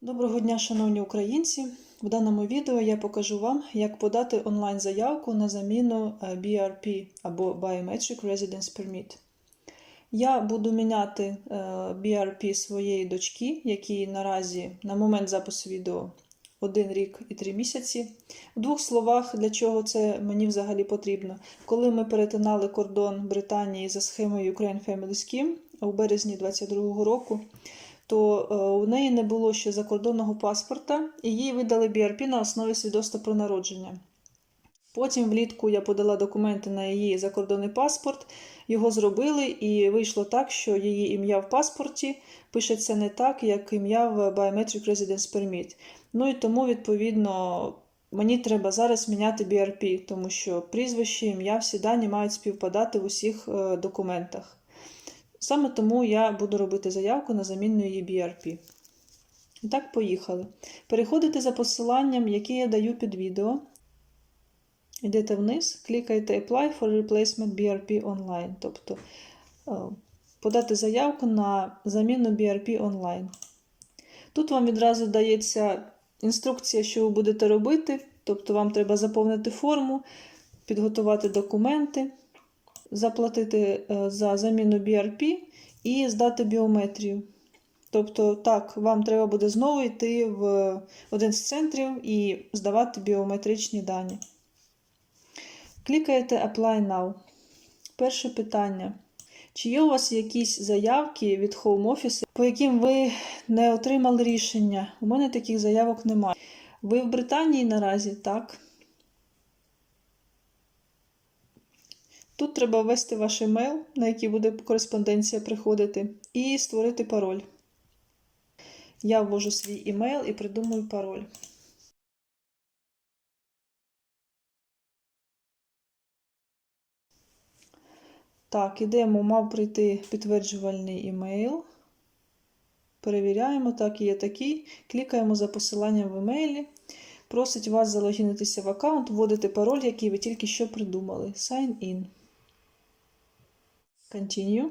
Доброго дня, шановні українці! В даному відео я покажу вам, як подати онлайн-заявку на заміну е, BRP або Biometric Residence Permit. Я буду міняти е, BRP своєї дочки, якій наразі на момент запису відео 1 рік і 3 місяці. В двох словах, для чого це мені взагалі потрібно. Коли ми перетинали кордон Британії за схемою Ukraine Family Scheme у березні 2022 року, то е, у неї не було ще закордонного паспорта, і їй видали BRP на основі свідоцтва про народження. Потім влітку я подала документи на її закордонний паспорт, його зробили, і вийшло так, що її ім'я в паспорті пишеться не так, як ім'я в Biometric Residence Permit. Ну і тому, відповідно, мені треба зараз міняти BRP, тому що прізвище, ім'я, всі дані мають співпадати в усіх е, документах. Саме тому я буду робити заявку на заміну її BRP. І так, поїхали. Переходите за посиланням, яке я даю під відео. Йдете вниз, клікаєте Apply for Replacement BRP Online. Тобто е, подати заявку на заміну BRP онлайн. Тут вам відразу дається інструкція, що ви будете робити. Тобто, вам треба заповнити форму, підготувати документи заплатити е, за заміну BRP і здати біометрію. Тобто, так, вам треба буде знову йти в один з центрів і здавати біометричні дані. Клікаєте Apply Now. Перше питання. Чи є у вас якісь заявки від Home Office, по яким ви не отримали рішення? У мене таких заявок немає. Ви в Британії наразі, так? Тут треба ввести ваш емейл, на який буде кореспонденція приходити, і створити пароль. Я ввожу свій емейл і придумую пароль. Так, ідемо, мав прийти підтверджувальний емейл. Перевіряємо, так, є такий. Клікаємо за посиланням в емейлі. Просить вас залогінитися в аккаунт, вводити пароль, який ви тільки що придумали. Sign in. Continue.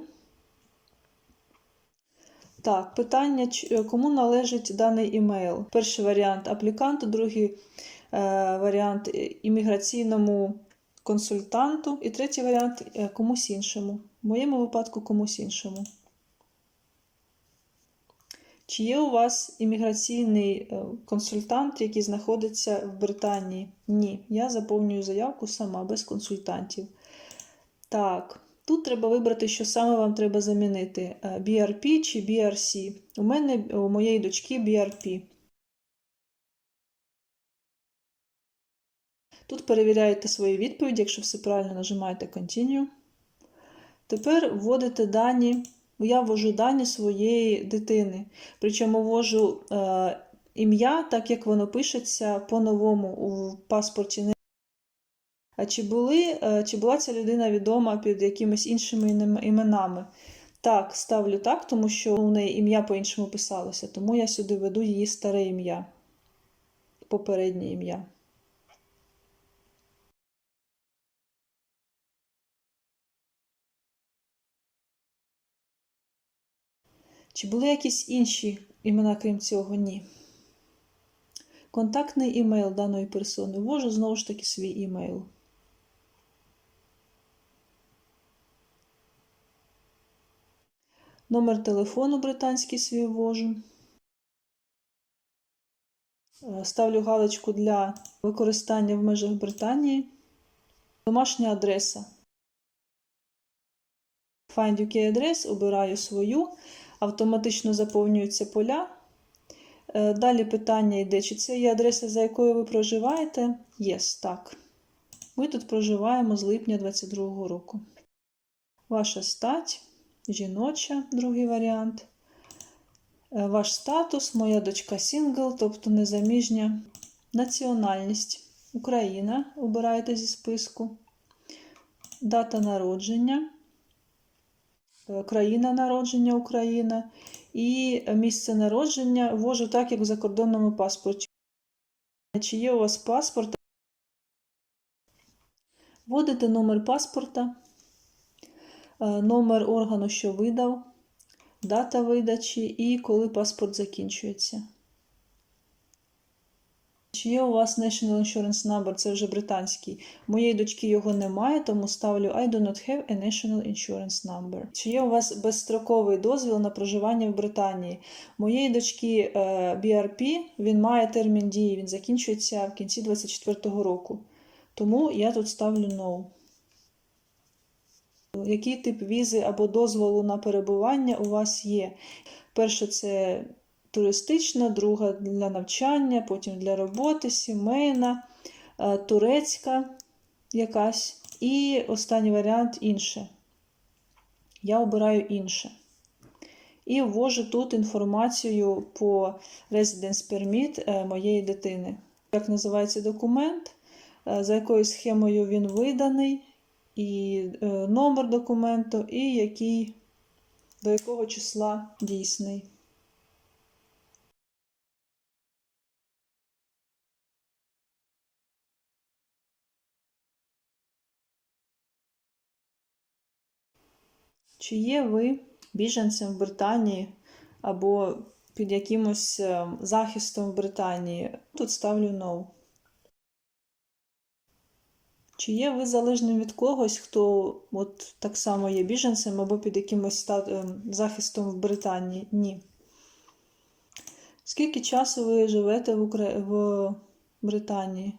Так, питання, кому належить даний імейл. Перший варіант апліканту, другий е, варіант імміграційному консультанту, і третій варіант е, комусь іншому. В моєму випадку комусь іншому. Чи є у вас імміграційний е, консультант, який знаходиться в Британії? Ні. Я заповнюю заявку сама, без консультантів. Так. Тут треба вибрати, що саме вам треба замінити: BRP чи BRC. У мене у моєї дочки BRP. Тут перевіряєте свої відповіді, якщо все правильно нажимаєте Continue. Тепер вводите дані. Я ввожу дані своєї дитини. Причому ввожу е, ім'я, так як воно пишеться по-новому у паспорті. Чи були, е, чи була ця людина відома під якимись іншими іменами? Так, ставлю так, тому що у неї ім'я по-іншому писалося, тому я сюди веду її старе ім'я, попереднє ім'я. Чи були якісь інші імена, крім цього? Ні. Контактний імейл даної персони. Ввожу знову ж таки свій імейл. Номер телефону британський свій ввожу. Е, ставлю галочку для використання в межах Британії. Домашня адреса. Find UK адрес, обираю свою, автоматично заповнюються поля. Е, далі питання йде, чи це є адреса, за якою ви проживаєте? Yes, так. Ми тут проживаємо з липня 2022 року. Ваша стать жіноча, другий варіант. Е, ваш статус, моя дочка сингл, тобто незаміжня. Національність Україна. Обираєте зі списку. Дата народження. Е, країна народження Україна. І місце народження ввожу так, як в закордонному паспорті. Чи є у вас паспорт? Вводите номер паспорта. Е, номер органу, що видав, дата видачі і коли паспорт закінчується. Чи є у вас National Insurance Number, це вже британський. Моєї дочки його немає, тому ставлю I do not have a National Insurance Number. Чи є у вас безстроковий дозвіл на проживання в Британії? Моєї дочки е, BRP, він має термін дії, він закінчується в кінці 24-го року. Тому я тут ставлю No. Який тип візи або дозволу на перебування у вас є? Перше, це туристична, друга для навчання, потім для роботи, сімейна, е, турецька якась. І останній варіант інше. Я обираю інше. І ввожу тут інформацію по Residence Permit е, моєї дитини. Як називається документ, е, за якою схемою він виданий, і номер документу, і який, до якого числа дійсний. Чи є ви біженцем в Британії або під якимось е, захистом в Британії? Тут ставлю no. Чи є ви залежним від когось, хто от так само є біженцем або під якимось е, захистом в Британії? Ні. Скільки часу ви живете в, Укра... в Британії?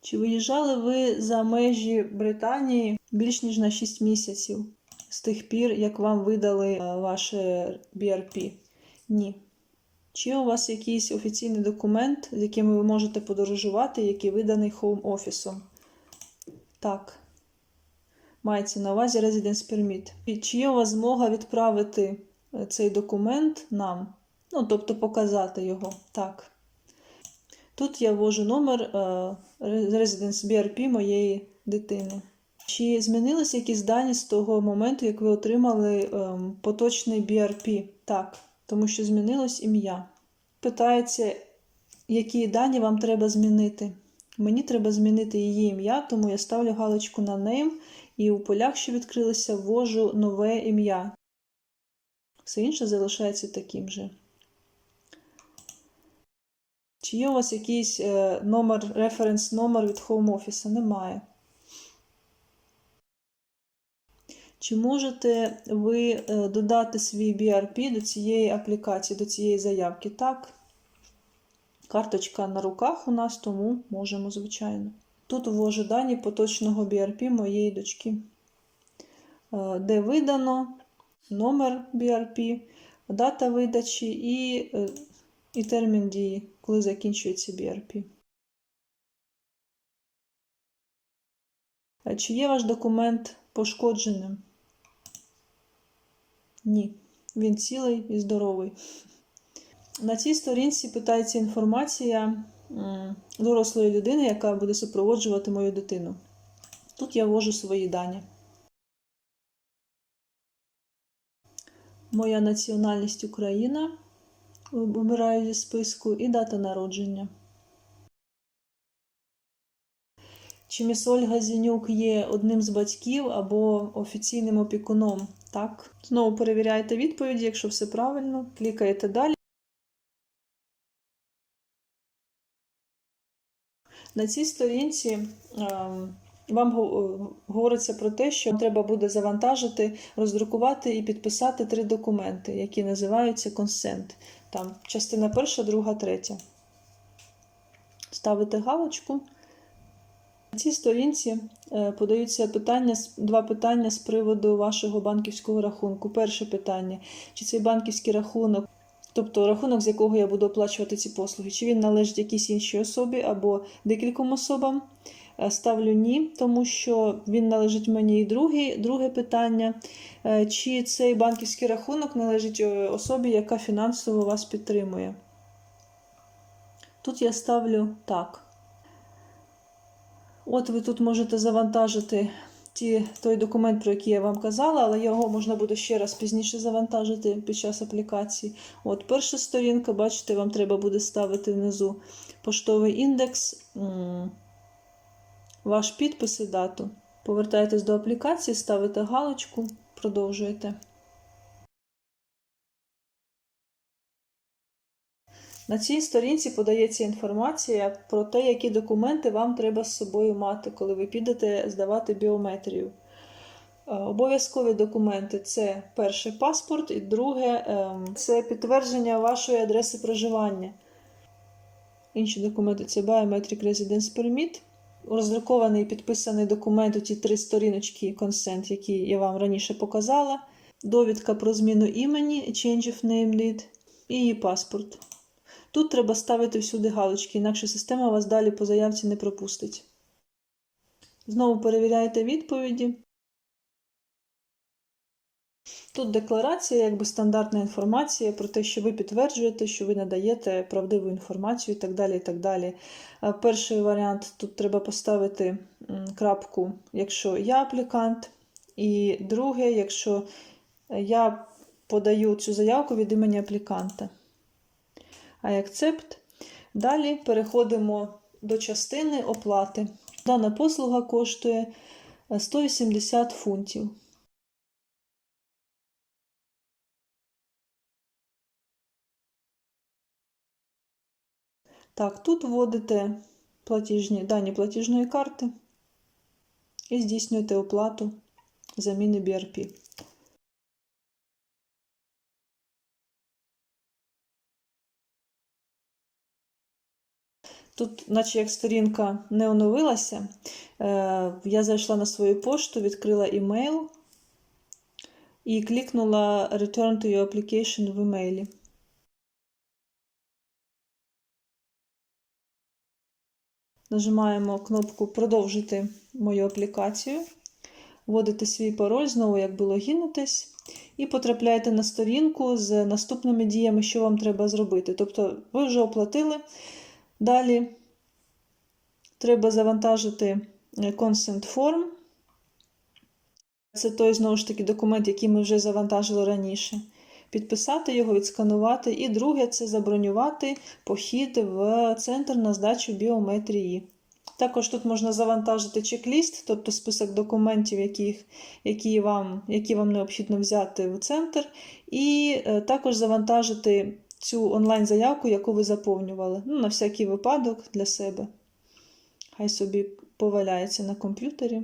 Чи виїжджали ви за межі Британії більш ніж на 6 місяців з тих пір, як вам видали е, ваше BRP? Ні. Чи у вас якийсь офіційний документ, з яким ви можете подорожувати, який виданий Home офісом? Так. Мається на увазі Residence Permit. І чи є у вас змога відправити е, цей документ нам? Ну, тобто показати його. Так. Тут я ввожу номер е, Residence BRP моєї дитини. Чи змінилися якісь дані з того моменту, як ви отримали ем, поточний BRP? Так, тому що змінилось ім'я. Питається, які дані вам треба змінити. Мені треба змінити її ім'я, тому я ставлю галочку на name і у полях, що відкрилися, ввожу нове ім'я. Все інше залишається таким же. Чи є у вас якийсь е, номер, референс номер від Home Office? Немає. Чи можете ви е, додати свій BRP до цієї аплікації, до цієї заявки? Так. Карточка на руках у нас, тому можемо, звичайно. Тут ввожу дані поточного BRP моєї дочки, е, де видано номер BRP, дата видачі і, і термін дії коли закінчується BRP. Чи є ваш документ пошкодженим? Ні. Він цілий і здоровий. На цій сторінці питається інформація дорослої людини, яка буде супроводжувати мою дитину. Тут я ввожу свої дані. Моя національність Україна обираю зі списку і дата народження. Чи міс Зінюк є одним з батьків або офіційним опікуном? Так. Знову перевіряєте відповіді, якщо все правильно, клікаєте далі. На цій сторінці ем, вам говориться про те, що треба буде завантажити, роздрукувати і підписати три документи, які називаються consent. Там частина перша, друга, третя. Ставите галочку. На цій сторінці е, подаються питання, два питання з приводу вашого банківського рахунку. Перше питання: чи цей банківський рахунок, тобто рахунок, з якого я буду оплачувати ці послуги, чи він належить якійсь іншій особі або декільком особам. Е, ставлю ні, тому що він належить мені і другий. Друге питання: е, чи цей банківський рахунок належить особі, яка фінансово вас підтримує? Тут я ставлю так. От ви тут можете завантажити ті, той документ, про який я вам казала, але його можна буде ще раз пізніше завантажити під час аплікації. От Перша сторінка, бачите, вам треба буде ставити внизу поштовий індекс ваш підпис і дату. Повертаєтесь до аплікації, ставите галочку, продовжуєте. На цій сторінці подається інформація про те, які документи вам треба з собою мати, коли ви підете здавати біометрію. Е, Обов'язкові документи це перше паспорт, і друге ем, це підтвердження вашої адреси проживання. Інші документи це Biometric Residence Permit, роздрукований і підписаний документ, у ті три сторіночки consent, які я вам раніше показала, довідка про зміну імені, Change of Name Lead і її паспорт. Тут треба ставити всюди галочки, інакше система вас далі по заявці не пропустить. Знову перевіряєте відповіді. Тут декларація, якби стандартна інформація про те, що ви підтверджуєте, що ви надаєте правдиву інформацію і так далі. і так далі. Е, Перший варіант тут треба поставити крапку, якщо я аплікант, і друге, якщо я подаю цю заявку від імені апліканта. Accept. Далі переходимо до частини оплати. Дана послуга коштує е, 180 фунтів. Так, тут вводите платіжні, дані платіжної карти і здійснюєте оплату заміни BRP. Тут, наче як сторінка не оновилася, е, я зайшла на свою пошту, відкрила імейл і клікнула Return to your application в імейлі. Нажимаємо кнопку Продовжити мою аплікацію, вводите свій пароль, знову якби логінитесь, і потрапляєте на сторінку з наступними діями, що вам треба зробити. Тобто, ви вже оплатили. Далі треба завантажити Consent Form. Це той, знову ж таки, документ, який ми вже завантажили раніше. Підписати його, відсканувати. І друге це забронювати похід в центр на здачу біометрії. Також тут можна завантажити чек-ліст, тобто список документів, яких, які, вам, які вам необхідно взяти в центр, і е, також завантажити цю онлайн-заявку, яку ви заповнювали. Ну, на всякий випадок для себе. Хай собі поваляється на комп'ютері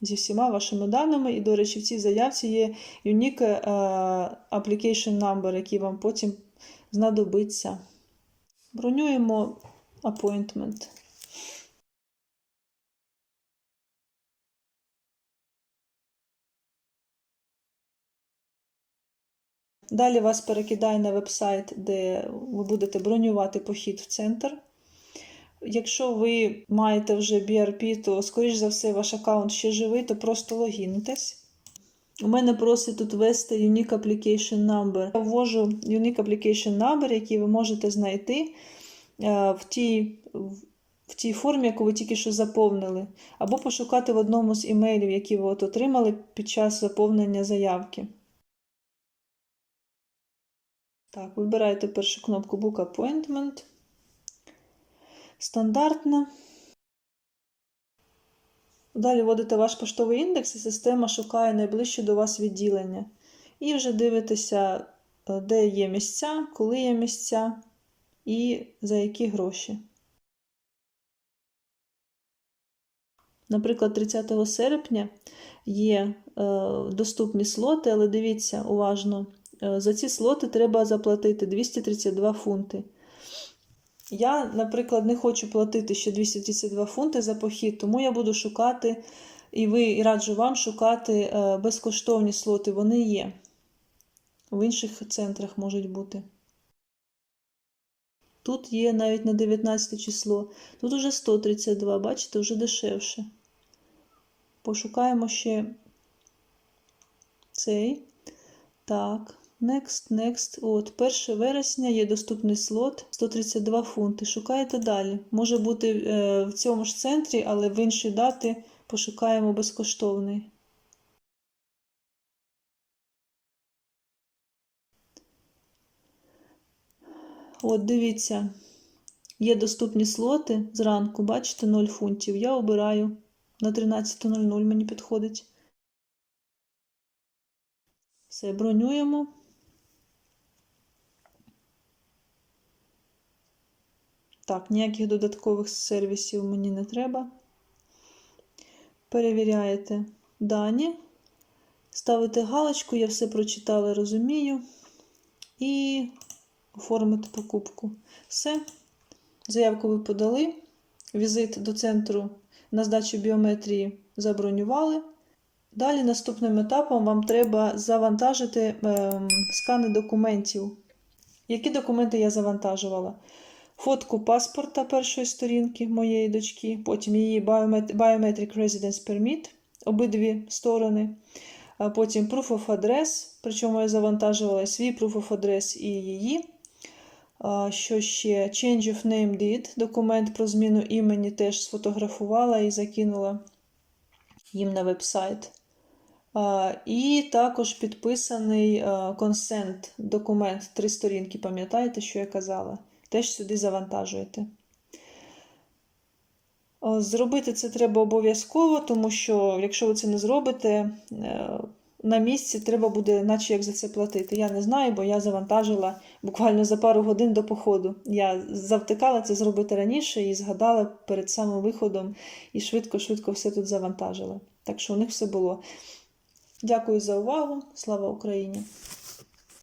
зі всіма вашими даними. І, до речі, в цій заявці є unique е, application number, який вам потім знадобиться. Бронюємо appointment. Далі вас перекидає на вебсайт, де ви будете бронювати похід в центр. Якщо ви маєте вже BRP, то, скоріш за все, ваш аккаунт ще живий, то просто логінитесь. У мене просить тут ввести Unique Application Number. Я ввожу Unique Application Number, який ви можете знайти в тій, в тій формі, яку ви тільки що заповнили, або пошукати в одному з імейлів, які ви от отримали під час заповнення заявки. Так, вибираєте першу кнопку Book Appointment. Стандартно. Далі вводите ваш поштовий індекс, і система шукає найближче до вас відділення. І вже дивитеся, де є місця, коли є місця і за які гроші. Наприклад, 30 серпня є е, доступні слоти, але дивіться уважно. За ці слоти треба заплатити 232 фунти. Я, наприклад, не хочу платити ще 232 фунти за похід, тому я буду шукати, і ви і раджу вам шукати безкоштовні слоти. Вони є. В інших центрах можуть бути. Тут є навіть на 19 число. Тут уже 132, бачите, вже дешевше. Пошукаємо ще цей. Так. Next, next. От, 1 вересня є доступний слот 132 фунти. Шукайте далі. Може бути е, в цьому ж центрі, але в інші дати пошукаємо безкоштовний. От, дивіться, є доступні слоти зранку, бачите, 0 фунтів. Я обираю на 13.00 мені підходить. Все, бронюємо. Так, ніяких додаткових сервісів мені не треба. Перевіряєте дані, ставите галочку, я все прочитала, розумію. І оформити покупку. Все. Заявку ви подали. Візит до центру на здачу біометрії забронювали. Далі наступним етапом вам треба завантажити ем, скани документів. Які документи я завантажувала? Фотку паспорта першої сторінки моєї дочки, потім її Biometric Residence Permit, обидві сторони. Потім Proof of Address, причому я завантажувала свій Proof of Address і її. Що ще? Change of Name Deed, документ про зміну імені теж сфотографувала і закинула їм на вебсайт. І також підписаний consent документ, три сторінки, пам'ятаєте, що я казала? Теж сюди завантажуєте. Зробити це треба обов'язково, тому що якщо ви це не зробите, е, на місці треба буде, наче як за це платити. Я не знаю, бо я завантажила буквально за пару годин до походу. Я завтикала це зробити раніше і згадала перед самим виходом і швидко-швидко все тут завантажила. Так що у них все було. Дякую за увагу. Слава Україні!